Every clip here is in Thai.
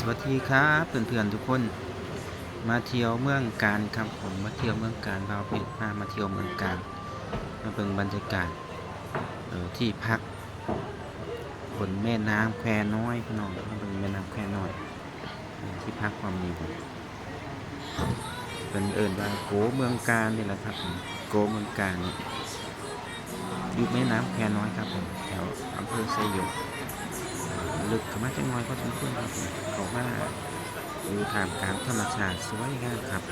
สวัสดีครับเพื่อนๆทุกคน มาเที่ยวเมืองการครับผมมาเที่ยวเมืองการเราเพชรพามาเที่ยวเมืองการมาเบิ่งบรรยากาศเออที่พักบนแม่น้ำแควน้อยพี่น้องมาเบิ่งแม่น้ำแควน้อยออที่พักความมีผมเป็นเอิญว่าโกเมืองการนี่แหละครับผมโกเมืองการอยู่แม่น้ำแควน้อยครับผมแถวอำเภอไซโยก ลึกเข้ามาจังอยก็สมควรครับผมเขาว่าอยู่ทามกลางธรรมชาติสวยงามครับ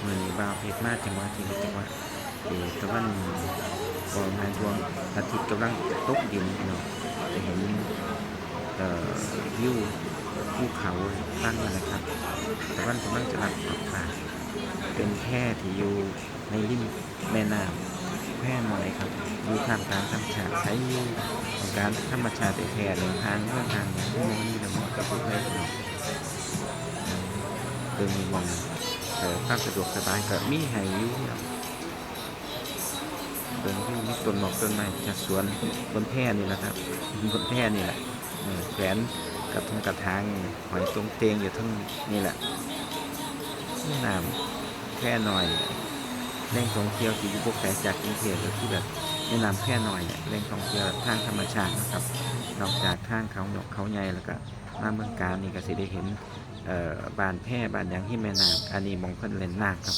เมือนบาวเพชรมาจังหวัดที่จังหวัดเออตะวันบอมาดวงอาทิตย์กำลังตกดินเนาะจะเห็นเอ่อวิวภูเขาตั้งนะครับตะวันกำลังจะรับออกมาเป็นแค่ที่อยู่ในริมแม่น้ำ แค่น้อยครับอยู่ท่ามการรมชาติใช้ยูของการธรรมชาติแท้ๆเดินทางเพื่อทางอย่างที่นี่เราเหมาะกับผู้ใดเนาะเดิมีมองเอ่อความสะดวกสบายก็มีให้ยูเนาะเดินที่มีต้นหมอกต้นไม้จากสวนบนแพร่นี่แหละครับบนแพร่นี่แหละแขวนกับทงกระถางหอยตรงเตงอยู่ทั้งนี่แหละน้ำแค่หน่อย แหล่งท่องเที่ยวที่อยู่พวกไกลจากกรุงเทพหรือที่แบบแนะนำแค่หน่อยเนี่ยแหล่งท่องเที่ยวทางธรรมชาตินะครับ นอกจากทางเขาหนกเขาใหญ่แล้วก็มาเมืองการนี่ก็สิได้เห็นบานแพร่บานยังที่แม่น้ำอันนี้มองเพิ่นเล่นน้ำครับ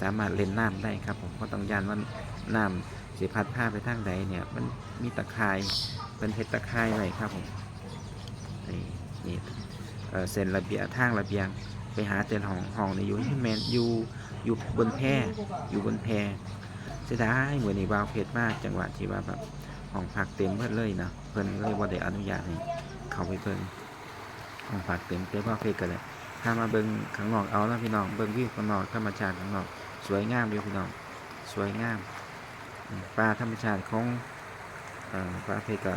สามารถเล่นน้ำได้ครับ ผมเพราะต้องยานว่าน้ำสิพัดผ้าไปทางใดเนี่ย มันมีตะไคร่เป็นเห็ดตะไคร่ไว้ครับผมนี่เส้นระเบียงทางระเบียง ไปหาเต็นห้องห้องในอยู่ที่แมนอยู่อยู่บนแพรอยู่บนแพเสียดายเหมือนในวาวเพชรมากจังหวะที่ว่าแบบห้องพักเต็มเพื่อนเลยนะเพื่อนเลยว่าได้อนุญาตให้เข้าไปเพิ่นห้องพักเต็มเต็มวาวเพชรกันเลยถ้ามาเบิ่งข้างนอกเอาแล้วพี่น้องเบิ่งวิวข้างนอกธรรมชาติข้างนอกสวยงามเดียวพี่น้องสวยงามปลาธรรมชาติของเอ่อปลาเพชรก็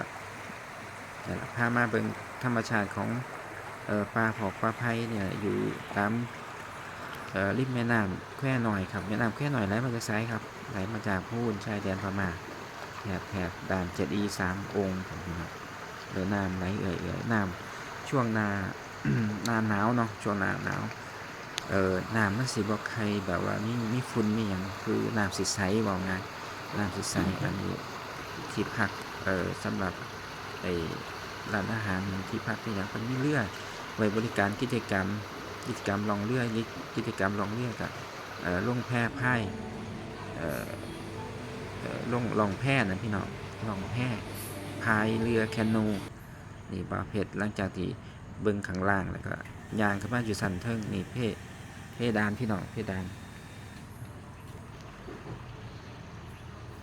นี่นแหละพามาเบิ่งธรรมชาติของ ปลาผอกปลาไผ่เนี่ยอยู่ตามริมแม่น้ำแควหน่อยครับแม่น้ำแควหน่อยไหลมาจากไซครับไหลมาจากพูนชายแดนพม่าแถบแถบด่านเจ็ดอีสามองค์ผมครับเดินน้ำไหลเอ่ยเอ่ยน้ำช่วงนาหนาหนาวเนาะช่วงหนาหนาวเอ่อน้ำมันสีบอกใครแบบว่ามีมีฝุ่นมีอย่างคือน้ำสีใสบอกไงน้ำสีใสอันนี้ที่พักเอ่อสำหรับไอ้ร้านอาหารที่พักที่อย่างเป็นมีเรือด ไว้บริการกิจกรรม กิจกรรมลองเรือกิจกรรมลองเรือกับล่องแพไพ่เอ่ล่องลองแพนะพี่น้องลองแพพายเรือแคนูนี่บาเพชรหลังจากที่เบิ้งข้างล่างแล้วก็ยางขึ้นมาอยู่สันเทิงนี่เพเพดานพี่น้องเพดาน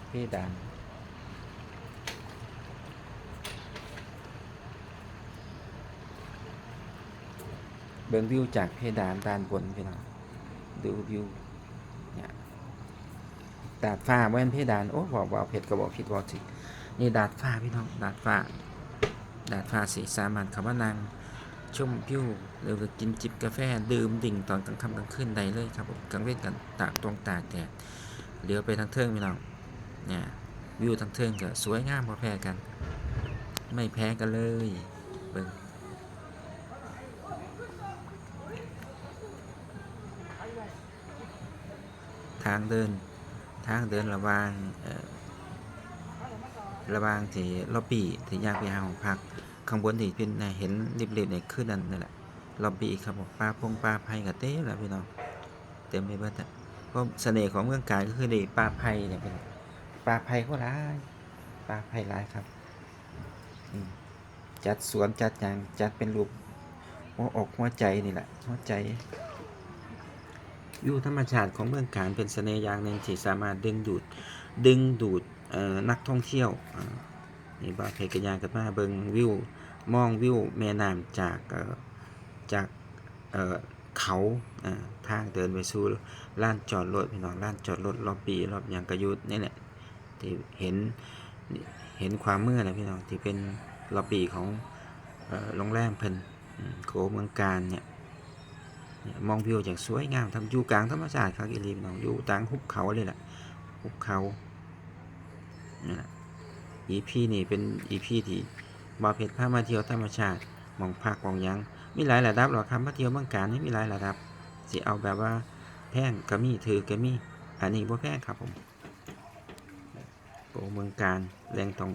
เพดาน บิ้งวิวจากเพดานด้านบนพี่น้องดูวิวเนี่ยดาดฟ้าแว่นเพดานโอ้บอกว่าเพชรก็บอกผิดบอกสินี่ดาดฟ้าพี่น้องดาดฟ้าดาดฟ้าสีสามารถคำว่านั่งชมวิวหรือกินจิบกาแฟดื่มดิ่งตอนกลางค่ำกลางคืนได้เลยครับผมกลางเว้นกันตากตรงตากแดดเลี้ยวไปทางเทิงพี่น้องเนี่ยวิวทางเทิงก็สวยงามพอแพ้กัน ไม่แพ้กันเลยเบิ่ง ทางเดิน ทางเดินระวางระวางที่ล็อบบี้ที่ยากไปหาของพักข้างบนที่เป็นเห็นริบๆเนี่ยคือนั่นนั่นแหละล็อบบี้ครับผมปลาพงปลาไผ่กับเต้แหละพี่น้องเต็มไปเบิดอะเพราะเสน่ห์ของเมืองการก็คือได้ปลาไผ่เนี่ยเป็นปลาไผ่ก็ร้ายปลาไผ่ร้ายครับจัดสวนจัดหยังจัดเป็นรูปหัวอกหัวใจนี่แหละหัวใจ วิวธรรมชาติของเมืองการเป็นเสน่ห์อย่างหนึ่งที่สามารถดึงดูดดึงดูดนักท่องเที่ยวอ่านี่บาเพกยางกันมาเบิงวิวมองวิวแม่น้ำจากจากเเขาทางเดินไปสู่ลานจอดรถพี่น้องลานจอดรถรอบปีรอบหยังกระยุทธ์นี่แหละที่เห็นเห็นความมืดนะพี่น้องที่เป็นรอบปีของโรงแรมเพิ่นโขเมืองการเนี่ย มองวิวอย่างสวยงามทำอยู่กลางธรรมชาติครับอีลีพี่น้องอยู่กลางหุบเขาเลยแหละหุบเขานี่แหละอีพีนี่เป็นอีพีที่บาเพชรพามาเที่ยวธรรมชาติมองพักหมองยังมีหลายระดับหรอกครับมาเที่ยวเมืองการนี่มีหลายระดับสิเอาแบบว่าแพงก็มีถือก็มีอันนี้บ่แพงครับผมโปเมืองการแหล่งท่อง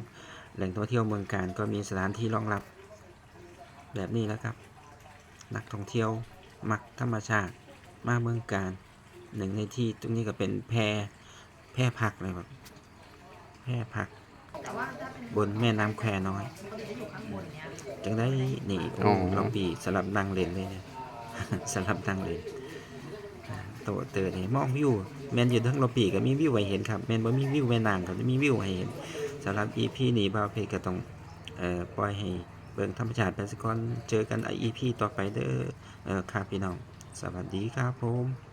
แหล่งท่องเที่ยวเมืองการก็มีสถานที่รองรับ แบบนี้แล้วครับ นักท่องเที่ยว มักธรรมชาติมาเมืองการหนึ่งในที่ตรงนี้ก็เป็นแพแพพักเลยครับแพพักแต่ว่าถ้าเป็นบนแม่น้ำแควน้อยปกติจะอยู่ข้างบนเนี้ยจังได้นี่โอ้อ๋อลองปีสลับดังเลนเลยเนี่ยสลับดังเลนอ่าโตเตอร์นี่มองวิวแมนอยู่ทั้งลอปีก็มีวิวให้เห็นครับแมนบ่มีวิวแม่นางก็จะมีวิวให้เห็นสำหรับ EP นี้บ่าวเพชรก็ต้องเอ่อปล่อยให้ เบิ่งธรรมชาติไปสักก่อนเจอกันไอ EP ต่อไปเด้อเอ่อครับพี่น้อง สวัสดีครับผม